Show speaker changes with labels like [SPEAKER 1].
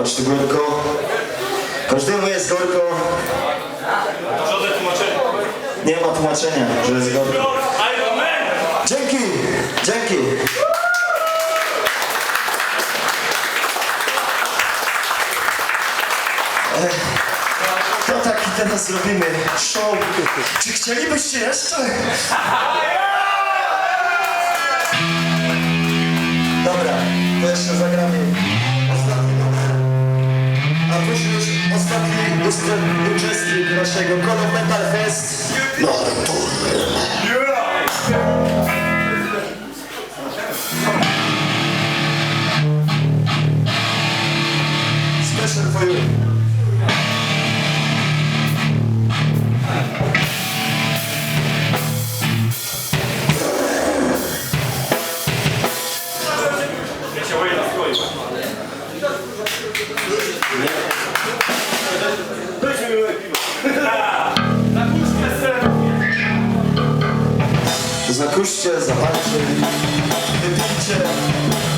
[SPEAKER 1] Chodź tu gorko. Każdemu jest gorko.
[SPEAKER 2] Żadne tłumaczenie.
[SPEAKER 1] Nie ma tłumaczenia, że jest
[SPEAKER 2] Man!
[SPEAKER 1] Dzięki! Dzięki! To taki teraz zrobimy show. Czy chcielibyście jeszcze? Dobra, to jeszcze zagramy ostatni uczest- uczestnik naszego Color Metal Fest. Nortur. Special for you.
[SPEAKER 2] Ja
[SPEAKER 1] Zakuszcie, zapalcie, wypijcie.